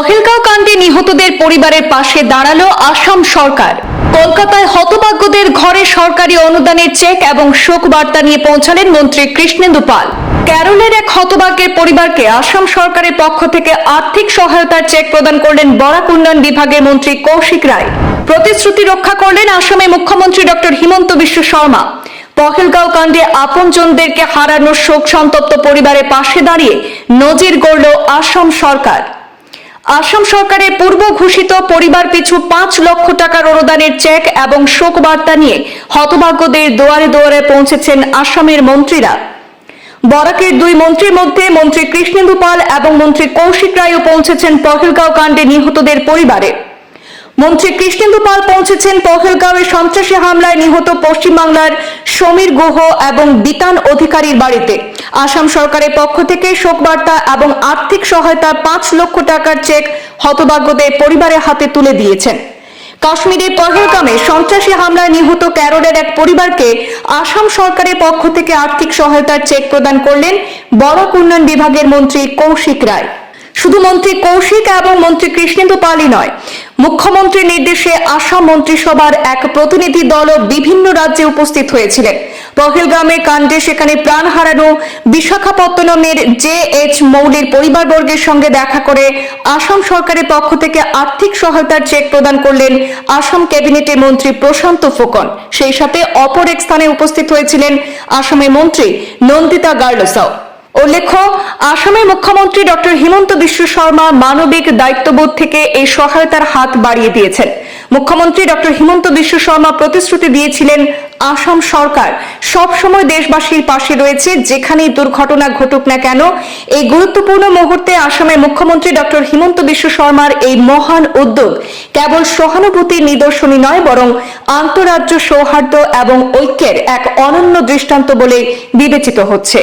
পহেলগাঁও কাণ্ডে নিহতদের পরিবারের পাশে দাঁড়াল আসাম সরকার। কলকাতায় হতভাগ্যদের ঘরে সরকারি অনুদানের চেক এবং শোক বার্তা নিয়ে পৌঁছালেন মন্ত্রী কৃষ্ণেন্দু পাল। ক্যারলের এক হতভাগ্যের পরিবারকে আসাম সরকারের পক্ষ থেকে আর্থিক সহায়তার চেক প্রদান করলেন বরাক উন্নয়ন বিভাগের মন্ত্রী কৌশিক রায়। প্রতিশ্রুতি রক্ষা করলেন আসামের মুখ্যমন্ত্রী ডক্টর হিমন্ত বিশ্ব শর্মা। পহেলগাঁও কাণ্ডে আপনজনদেরকে হারানোর শোক সন্তপ্ত পরিবারের পাশে দাঁড়িয়ে নজির গড়ল আসাম সরকার। আসাম সরকারের পূর্ব ঘোষিত পরিবার পিছু পাঁচ লক্ষ টাকার অনুদানের চেক এবং শোক বার্তা নিয়ে হতভাগ্যদের দুয়ারে দুয়ারে পৌঁছেছেন আসামের মন্ত্রীরা। বরাকের দুই মন্ত্রীর মধ্যে মন্ত্রী কৃষ্ণেন্দু পাল এবং মন্ত্রী কৌশিক রায়ও পৌঁছেছেন পহেলগাঁও কাণ্ডে নিহতদের পরিবারে। মন্ত্রী কৃষ্ণেন্দু পাল পৌঁছেছেন পহেলগাঁওয়ে সন্ত্রাসী হামলায় নিহত পশ্চিমবাংলার সমীর গুহ এবং বিতান অধিকারীর বাড়িতে। আসাম সরকারের পক্ষ থেকে শোকবার্তা এবং আর্থিক সহায়তা পাঁচ লক্ষ টাকার চেক হতভাগ্যদের পরিবারের হাতে তুলে দিয়েছেন। কাশ্মীরের পহেলগামে সন্ত্রাসী হামলায় নিহত ক্যারোডের এক পরিবারকে আসাম সরকারের পক্ষ থেকে আর্থিক সহায়তার চেক প্রদান করলেন বরাক উন্নয়ন বিভাগের মন্ত্রী কৌশিক রায়। শুধু মন্ত্রী কৌশিক এবং মন্ত্রী কৃষ্ণেন্দু পালই নয়, মুখ্যমন্ত্রীর নির্দেশে আসাম মন্ত্রিসভার এক প্রতিনিধি দলও বিভিন্ন রাজ্যে উপস্থিত হয়েছিলেন। পহেলগ্রামে কাণ্ডে সেখানে প্রাণ হারানো বিশাখাপত্তনমের জে এইচ মৌলির পরিবারবর্গের সঙ্গে দেখা করে আসাম সরকারের পক্ষ থেকে আর্থিক সহায়তার চেক প্রদান করলেন আসাম ক্যাবিনেটের মন্ত্রী প্রশান্ত ফুকন। সেই সাথে অপর এক স্থানে উপস্থিত হয়েছিলেন আসামের মন্ত্রী নন্দিতা গার্লসাও। উল্লেখ্য, আসামের মুখ্যমন্ত্রী ডক্টর হিমন্ত বিশ্ব শর্মা মানবিক দায়িত্ববোধ থেকে এই সহায়তার হাত বাড়িয়ে দিয়েছেন। মুখ্যমন্ত্রী ডক্টর হিমন্ত বিশ্ব শর্মা প্রতিশ্রুতি দিয়েছিলেন, আসাম সরকার সব সময় দেশবাসীর পাশে রয়েছে, যেখানেই দুর্ঘটনা ঘটুক না কেন। এই গুরুত্বপূর্ণ মুহূর্তে আসামের মুখ্যমন্ত্রী ডক্টর হিমন্ত বিশ্ব শর্মার এই মহান উদ্যোগ কেবল সহানুভূতির নিদর্শনই নয়, বরং আন্তরাজ্য সৌহার্দ্য এবং ঐক্যের এক অনন্য দৃষ্টান্ত বলে বিবেচিত হচ্ছে।